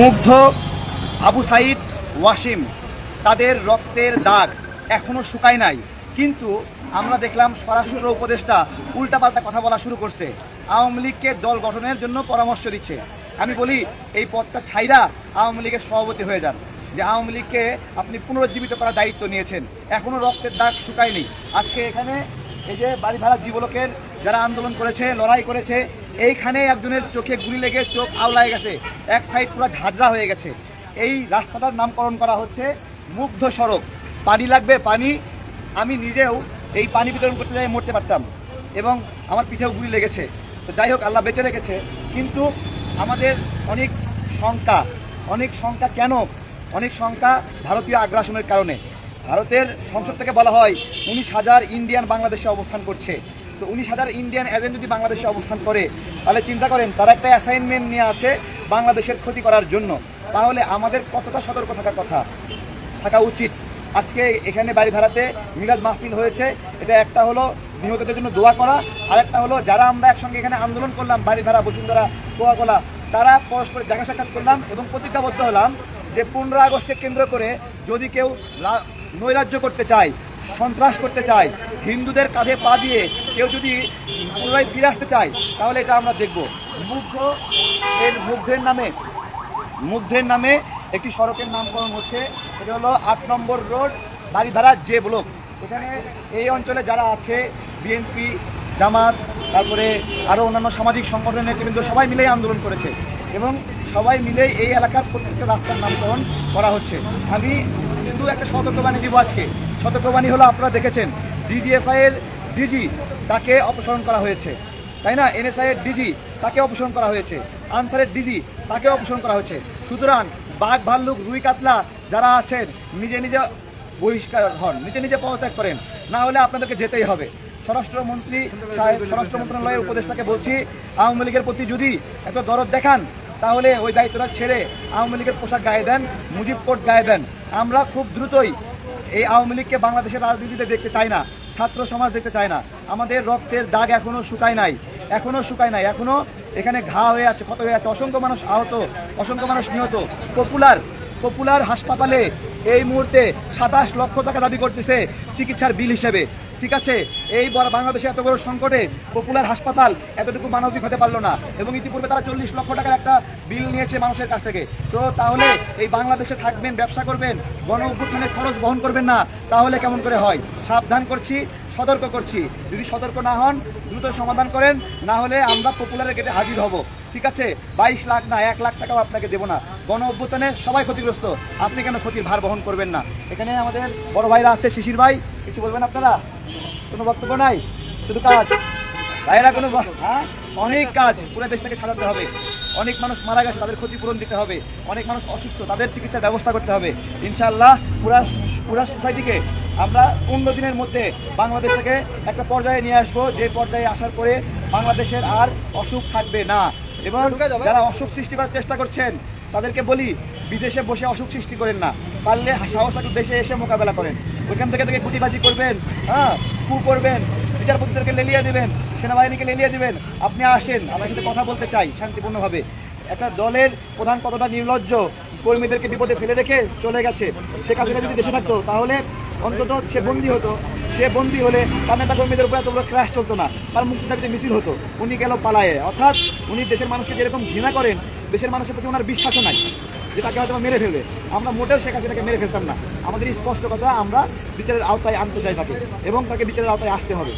মুগ্ধ আবু সাইদ, ওয়াসিম, তাদের রক্তের দাগ এখনও শুকায় নাই। কিন্তু আমরা দেখলাম স্বরাষ্ট্র উপদেষ্টা উল্টাপাল্টা কথা বলা শুরু করছে। আওয়ামী লীগকে দল গঠনের জন্য পরামর্শ দিচ্ছে। আমি বলি, এই পদটা ছাইরা আওয়ামী লীগের সভাপতি হয়ে যান। যে আওয়ামী লীগকে আপনি পুনরুজ্জীবিত করার দায়িত্ব নিয়েছেন এখনও রক্তের দাগ শুকায়নি। আজকে এখানে এই যে বাড়ি ভাড়া যুবলোকের যারা আন্দোলন করেছে, লড়াই করেছে এইখানে একজনের চোখে গুলি লেগে চোখ আওলায় গেছে। এক সাইড পুরো ঝাঁঝরা হয়ে গেছে। এই রাস্তাটার নামকরণ করা হচ্ছে মুগ্ধ সড়ক। পানি লাগবে, পানি। আমি নিজেও এই পানি বিতরণ করতে যাই, মরতে পারতাম। এবং আমার পিঠেও গুলি লেগেছে। তো যাই হোক, আল্লাহ বেঁচে রেখেছে। কিন্তু আমাদের অনেক শঙ্কা অনেক শঙ্কা কেন? অনেক শঙ্কা ভারতীয় আগ্রাসনের কারণে। ভারতের সংসদ থেকে বলা হয়, উনিশ হাজার ইন্ডিয়ান বাংলাদেশে অবস্থান করছে। তো উনিশ হাজার ইন্ডিয়ান এজেন্ট যদি বাংলাদেশে অবস্থান করে, তাহলে চিন্তা করেন, তারা একটা অ্যাসাইনমেন্ট নিয়ে আছে বাংলাদেশের ক্ষতি করার জন্য। তাহলে আমাদের কতটা সতর্ক থাকার কথা? থাকা উচিত। আজকে এখানে বাড়ি ভাড়াতে মিলাদ মাহফিল হয়েছে। এটা একটা হলো নিহতদের জন্য দোয়া করা। আর একটা হলো, যারা আমরা একসঙ্গে এখানে আন্দোলন করলাম, বাড়ি ভাড়া, বসুন্ধরা করা তারা পরস্পর দেখা সাক্ষাৎ করলাম এবং প্রতিজ্ঞাবদ্ধ হলাম যে পনেরো আগস্টকে কেন্দ্র করে যদি কেউ নৈরাজ্য করতে চায় সন্ত্রাস করতে চায়। হিন্দুদের কাঁধে পা দিয়ে কেউ যদি পুনরায় ফিরে আসতে চায়, তাহলে এটা আমরা দেখব। মুগ্ধ এর মুগ্ধের নামে মুগ্ধের নামে একটি সড়কের নামকরণ হচ্ছে। সেটা হলো আট নম্বর রোড বাড়িধারা যে ব্লক। এখানে এই অঞ্চলে যারা আছে, বিএনপি, জামাত, তারপরে আরও অন্যান্য সামাজিক সংগঠনের নেতৃবৃন্দ, সবাই মিলেই আন্দোলন করেছে এবং সবাই মিলেই এই এলাকার প্রত্যেকটা রাস্তার নামকরণ করা হচ্ছে। আমি শুধু একটা সতর্কবাণী দিব আজকে। সতর্কবাণী হলো, আপনারা দেখেছেন ডিজিএফআই এর ডিজি তাকে অপসারণ করা হয়েছে। তাই না? এনএসআই এর ডিজি তাকে অপসারণ করা হয়েছে। আনসারের ডিজি তাকে অপসারণ করা হয়েছে। সুতরাং বাঘ, ভাল্লুক, রুই, কাতলা যারা আছেন, নিজে নিজে বহিষ্কার হন, নিজে নিজে পদত্যাগ করেন। না হলে আপনাদেরকে যেতেই হবে। স্বরাষ্ট্রমন্ত্রী সাহেব, স্বরাষ্ট্র মন্ত্রণালয়ের উপদেষ্টাকে বলছি, আওয়ামী লীগের প্রতি যদি এত দরদ দেখান, তাহলে ওই দায়িত্বটা ছেড়ে আওয়ামী লীগের পোশাক গায়ে দেন, মুজিব কোট গায়ে দেন। আমরা খুব দ্রুতই এই আওয়ামী লীগকে বাংলাদেশের রাজনীতিতে দেখতে চায় না, ছাত্র সমাজ দেখতে চায় না। আমাদের রক্তের দাগ এখনও শুকায় নাই, এখনও শুকায় নাই এখনও এখানে ঘা হয়ে আছে, ক্ষত হয়ে আছে। অসংখ্য মানুষ আহত, অসংখ্য মানুষ নিহত। পপুলার পপুলার হাসপাতালে এই মুহূর্তে সাতাশ লক্ষ টাকা দাবি করতেছে চিকিৎসার বিল হিসেবে। ঠিক আছে এই বড় বাংলাদেশে এত বড় সংকটে পপুলার হাসপাতাল এতটুকু মানবিক হতে পারল না এবং ইতিপূর্বে তারা চল্লিশ লক্ষ টাকার একটা বিল নিয়েছে মানুষের কাছ থেকে। তো তাহলে এই বাংলাদেশে থাকবেন, ব্যবসা করবেন, গণ অভ্যুত্থানের খরচ বহন করবেন না, তাহলে কেমন করে হয়? সাবধান করছি, সতর্ক করছি। যদি সতর্ক না হন, দ্রুত সমাধান করেন, না হলে আমরা পপুলারের গেটে হাজির হব। ঠিক আছে? বাইশ লাখ না, এক লাখ টাকাও আপনাকে দেবো না। গণ অভ্যুত্থানে সবাই ক্ষতিগ্রস্ত। আপনি কেন ক্ষতির ভার বহন করবেন না? এখানে আমাদের বড় ভাইরা আছে শিশির ভাই। কিছু বলবেন আপনারা? কোনো বক্তব্য নাই? শুধু কাজ। ভাইরা কোনো হ্যাঁ? অনেক কাজ পুরো দেশটাকে সাজাতে হবে। অনেক মানুষ মারা গেছে তাদের ক্ষতিপূরণ দিতে হবে। অনেক মানুষ অসুস্থ তাদের চিকিৎসার ব্যবস্থা করতে হবে। ইনশাআল্লাহ পুরা পুরা সোসাইটিকে আমরা পনেরো দিনের মধ্যে বাংলাদেশ থেকে একটা পর্যায়ে নিয়ে আসব। যে পর্যায়ে আসার পরে বাংলাদেশের আর অসুখ থাকবে না। এবং যারা অসুখ সৃষ্টি করার চেষ্টা করছেন তাদেরকে বলি বিদেশে বসে অসুখ সৃষ্টি করেন না। পারলে সাহস থাকলে দেশে এসে মোকাবেলা করেন। ওইখান থেকে থেকে গুটিবাজি করবেন হ্যাঁ? কু করবেন, বিচারপতিদেরকে লেলিয়ে দিবেন, সেনাবাহিনীকে লেলিয়ে দিবেন। আপনি আসেন, আমার সাথে কথা বলতে চাই, শান্তিপূর্ণভাবে। একটা দলের প্রধান কতটা নির্লজ্জ, কর্মীদেরকে বিপদে ফেলে রেখে চলে গেছে শেখ হাসিনা যদি দেশে থাকতো, তাহলে অন্তত সে বন্দী হতো। সে বন্দী হলে তার নেতা কর্মীদের উপরে বড় ক্র্যাশ চলতো না, তার মুক্তি দাবিতে মিছিল হতো, উনি গেল পালায়ে। অর্থাৎ উনি দেশের মানুষকে যেরকম ঘৃণা করেন, দেশের মানুষের প্রতি ওনার বিশ্বাসও নাই। যে তাকে হয়তো মেরে ফেলবে। আমরা মোটেও শেখ হাসিনাকে মেরে ফেলতাম না। আমাদের স্পষ্ট কথা আমরা বিচারের আওতায় আনতে চাই তাকে এবং তাকে বিচারের আওতায় আসতে হবে।